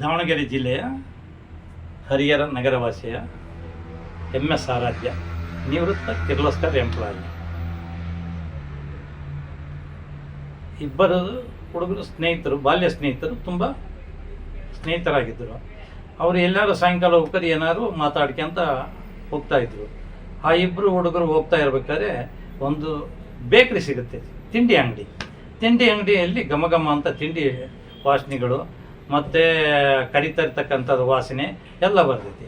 ದಾವಣಗೆರೆ ಜಿಲ್ಲೆಯ ಹರಿಹರ ನಗರವಾಸಿಯ M S Aradhya ನಿವೃತ್ತ ಕಿರ್ಲೋಸ್ಕರ್ ಎಂಪ್ಲಾಯಿ. ಇಬ್ಬರು ಹುಡುಗರು ಸ್ನೇಹಿತರು, ಬಾಲ್ಯ ಸ್ನೇಹಿತರು, ತುಂಬ ಸ್ನೇಹಿತರಾಗಿದ್ದರು. ಅವರು ಎಲ್ಲರೂ ಸಾಯಂಕಾಲ ಹೋಗ್ತಾರೆ ಏನಾದ್ರು ಮಾತಾಡ್ಕೊಂತ ಹೋಗ್ತಾ ಇದ್ರು. ಆ ಇಬ್ಬರು ಹುಡುಗರು ಹೋಗ್ತಾ ಇರ್ಬೇಕಾದ್ರೆ ಒಂದು ಬೇಕ್ರಿ ಸಿಗುತ್ತೆ, ತಿಂಡಿ ಅಂಗಡಿ. ತಿಂಡಿ ಅಂಗಡಿಯಲ್ಲಿ ಘಮ ಘಮ ಅಂತ ತಿಂಡಿ ವಾಸನೆಗಳು ಮತ್ತು ಕರಿತಾ ಇರ್ತಕ್ಕಂಥದ್ದು ವಾಸನೆ ಎಲ್ಲ ಬರ್ತೈತಿ.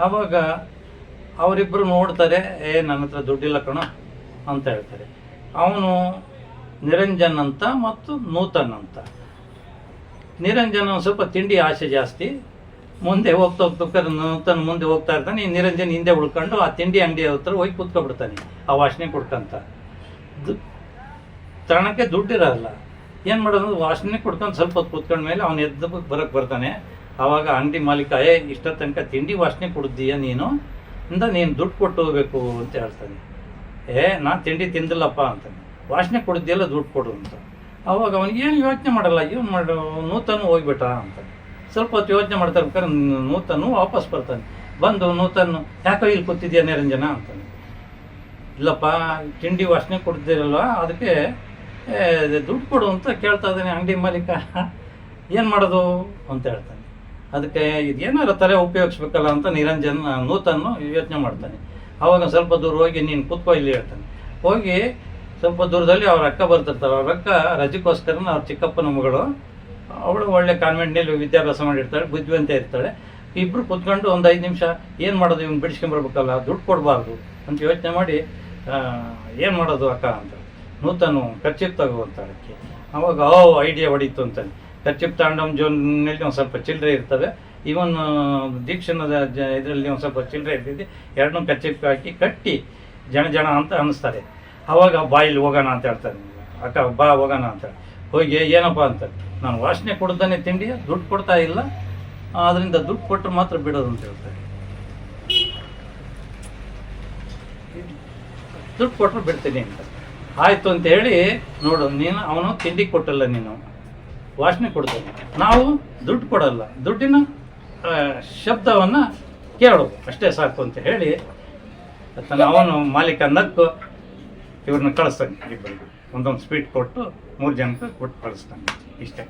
ಆವಾಗ ಅವರಿಬ್ಬರು ನೋಡ್ತಾರೆ, ಏ, ನನ್ನ ಹತ್ರ ದುಡ್ಡಿಲ್ಲ ಕಣ, ಅಂತ ಹೇಳ್ತಾರೆ. ಅವನು ನಿರಂಜನ್ ಅಂತ ಮತ್ತು ನೂತನ್ ಅಂತ. ನಿರಂಜನ್ ಸ್ವಲ್ಪ ತಿಂಡಿ ಆಸೆ ಜಾಸ್ತಿ. ಮುಂದೆ ಹೋಗ್ತಾ ಹೋಗ್ತಾ ನೂತನ್ ಮುಂದೆ ಹೋಗ್ತಾ ಇರ್ತಾನೆ. ಈ ನಿರಂಜನ್ ಹಿಂದೆ ಉಳ್ಕೊಂಡು ಆ ತಿಂಡಿ ಅಂಗಡಿ ಹತ್ರ ಹೋಗಿ ಕೂತ್ಕೊಬಿಡ್ತಾನೆ, ಆ ವಾಸನೆ ಕೊಡ್ಕಂತ. ದು ತಣಕ್ಕೆ ದುಡ್ಡಿರಲ್ಲ. ಏನು ಮಾಡೋದು ವಾಸನೆ ಕೊಡ್ಕೊಂಡು ಸ್ವಲ್ಪ ಹೊತ್ತು ಕೂತ್ಕೊಂಡ ಮೇಲೆ ಅವನು ಎದ್ದು ಬರೋಕ್ಕೆ ಬರ್ತಾನೆ. ಆವಾಗ ಅಂಗಡಿ ಮಾಲೀಕ, ಏ ಇಷ್ಟ ತನಕ ತಿಂಡಿ ವಾಸನೆ ಕೊಡ್ದೀಯ ನೀನು? ಇಂದ ನೀನು ದುಡ್ಡು ಕೊಟ್ಟು ಹೋಗ್ಬೇಕು, ಅಂತ ಹೇಳ್ತಾನೆ. ಏ, ನಾನು ತಿಂಡಿ ತಿಂದಿಲ್ಲಪ್ಪ, ಅಂತಾನೆ. ವಾಸನೆ ಕೊಡ್ದಿಯಲ್ಲ ದುಡ್ಡು ಕೊಡು, ಅಂತ. ಅವಾಗ ಅವನಿಗೆ, ಏನು ಯೋಚನೆ ಮಾಡಲ್ಲ ಏನು ಮಾಡೋ, ನೂತನ ಹೋಗ್ಬಿಟ್ಟ ಅಂತ ಸ್ವಲ್ಪ ಹೊತ್ತು ಯೋಚನೆ ಮಾಡ್ತಾ ಇರ್ಬೇಕಾದ್ರೆ ನೂತನು ವಾಪಸ್ ಬರ್ತಾನೆ. ಬಂದು, ನೂತನ, ಯಾಕೋ ಇಲ್ಲಿ ಕೂತಿದ್ಯಾ ನಿರಂಜನ? ಅಂತಾನೆ. ಇಲ್ಲಪ್ಪ, ತಿಂಡಿ ವಾಸನೆ ಕೊಡ್ದಿರಲ್ವ ಅದಕ್ಕೆ ದುಡ್ಡು ಕೊಡು ಅಂತ ಕೇಳ್ತಾ ಇದ್ದಾನೆ ಅಂಗಡಿ ಮಾಲೀಕ. ಏನು ಮಾಡೋದು ಅಂತ ಹೇಳ್ತಾನೆ. ಅದಕ್ಕೆ ಇದು ಏನಾರ ತಲೆ ಉಪಯೋಗಿಸ್ಬೇಕಲ್ಲ ಅಂತ ನಿರಂಜನ್ ನೂತನ್ನು ಯೋಚನೆ ಮಾಡ್ತಾನೆ. ಅವಾಗ ಸ್ವಲ್ಪ ದೂರ ಹೋಗಿ ನೀನು ಕೂತ್ಕೋ ಇಲ್ಲಿ ಹೇಳ್ತಾನೆ. ಹೋಗಿ ಸ್ವಲ್ಪ ದೂರದಲ್ಲಿ ಅವ್ರ ಅಕ್ಕ ಬರ್ತಿರ್ತಾರೆ ಅವ್ರ ಅಕ್ಕ ರಜಕ್ಕೋಸ್ಕರ ಅವ್ರ ಚಿಕ್ಕಪ್ಪನ ಮಗಳು. ಅವಳು ಒಳ್ಳೆ ಕಾನ್ವೆಂಟ್ನಲ್ಲಿ ವಿದ್ಯಾಭ್ಯಾಸ ಮಾಡಿರ್ತಾಳೆ, ಬುದ್ಧಿವಂತ ಇರ್ತಾಳೆ. ಇಬ್ಬರು ಕೂತ್ಕೊಂಡು ಒಂದು ಐದು ನಿಮಿಷ ಏನು ಮಾಡೋದು, ಇವ್ನು ಬಿಡಿಸ್ಕೊಂಬರ್ಬೇಕಲ್ಲ, ದುಡ್ಡು ಕೊಡಬಾರ್ದು ಅಂತ ಯೋಚನೆ ಮಾಡಿ ಏನು ಮಾಡೋದು ಅಕ್ಕ ಅಂತ. ನೂತನು ಅದಕ್ಕೆ ಅವಾಗ ಆ ಐಡಿಯಾ ಹೊಡೀತು ಅಂತಾನೆ. ಖರ್ಚಿಪ್ ತಾಂಡಮ್ ಜೋನಲ್ಲಿ ಒಂದು ಸ್ವಲ್ಪ ಚಿಲ್ಲರೆ ಇರ್ತವೆ ಇವನ್ ದೀಕ್ಷಣದ ಜ, ಇದರಲ್ಲಿ ಒಂದು ಸ್ವಲ್ಪ ಚಿಲ್ಲರೆ ಇರ್ತೈತಿ. ಎರಡನ್ನೂ ಖರ್ಚಿಪ್ ಹಾಕಿ ಕಟ್ಟಿ ಜನ ಜನ ಅಂತ ಅನ್ನಿಸ್ತಾರೆ. ಅವಾಗ ಬಾಯಿಲಿ ಹೋಗೋಣ ಅಂತ ಹೇಳ್ತಾರೆ. ಅಕ್ಕ, ಬಾ, ಹೋಗೋಣ ಅಂತ ಹೋಗಿ, ಏನಪ್ಪ ಅಂತ ನಾನು ವಾಸನೆ ಕೊಡ್ತಾನೆ ತಿಂಡಿ, ದುಡ್ಡು ಕೊಡ್ತಾ ಇಲ್ಲ. ಅದರಿಂದ ದುಡ್ಡು ಕೊಟ್ಟರೆ ಮಾತ್ರ ಬಿಡೋದು ಅಂತ ಹೇಳ್ತಾರೆ. ದುಡ್ಡು ಕೊಟ್ಟರು ಬಿಡ್ತೀನಿ ಅಂತ. ಆಯಿತು ಅಂತ ಹೇಳಿ ನೋಡು, ನೀನು ಅವನು ತಿಂಡಿ ಕೊಟ್ಟಲ್ಲ ನೀನು. ವಾಸನೆ ಕೊಡ್ತಾನೆ. ನಾವು ದುಡ್ಡು ಕೊಡಲ್ಲ. ದುಡ್ಡಿನ ಶಬ್ದವನ್ನು ಕೇಳು. ಅಷ್ಟೇ ಸಾಕು ಅಂತ ಹೇಳಿ ಅವನು ಮಾಲೀಕ ನಕ್ಕು ಇವ್ರನ್ನ ಕಳಿಸ್ತಾನೆ ಇಬ್ಬರಿಗೆ. ಒಂದೊಂದು ಸ್ವೀಟ್ ಕೊಟ್ಟು ಮೂರು ಜನಕ್ಕೆ ಕೊಟ್ಟು ಕಳಿಸ್ತಾನೆ. ಇಷ್ಟೇ.